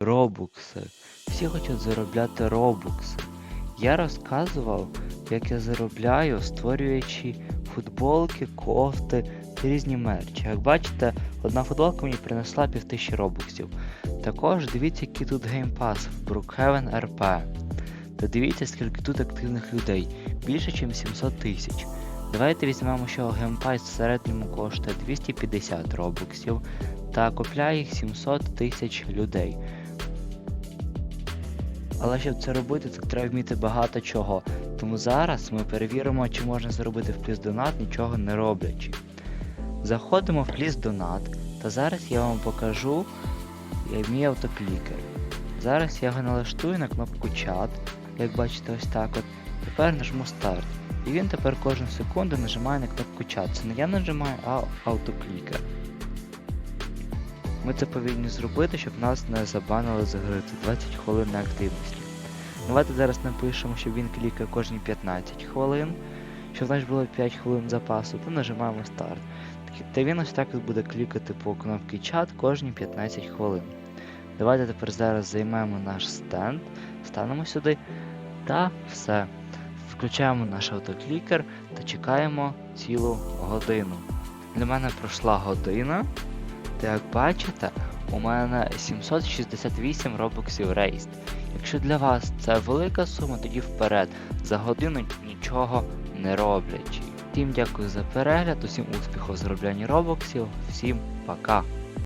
Робукси. Всі хочуть заробляти робукси. Я розказував, як я заробляю, створюючи футболки, кофти та різні мерчі. Як бачите, одна футболка мені принесла півтисячі робоксів. Також дивіться, який тут геймпас в Brookhaven RP. Та дивіться, скільки тут активних людей. Більше, ніж 700 тисяч. Давайте візьмемо, що геймпас в середньому коштує 250 робоксів та купляє їх 700 тисяч людей. Але щоб це робити, так треба вміти багато чого. Тому зараз ми перевіримо, чи можна заробити в плюс донат, нічого не роблячи. Заходимо в плюс донат, та зараз я вам покажу мій автоклікер. Зараз я його налаштую на кнопку чат, як бачите, ось так от. Тепер нажму старт. І він тепер кожну секунду нажимає на кнопку чат. Це не я нажимаю, а автоклікер. Ми це повинні зробити, щоб нас не забанили за гри. Це 20 хвилин неактивності. Давайте зараз напишемо, щоб він клікає кожні 15 хвилин. Щоб в нас було 5 хвилин запасу, то нажимаємо старт. Та він ось так буде клікати по кнопці чат кожні 15 хвилин. Давайте тепер зараз займемо наш стенд, станемо сюди та все. Включаємо наш автоклікер та чекаємо цілу годину. Для мене пройшла година. Та як бачите, у мене 768 робоксів рейст. Якщо для вас це велика сума, тоді вперед. За годину нічого не роблячи. Всім дякую за перегляд, усім успіху в зароблянні робоксів, всім пока!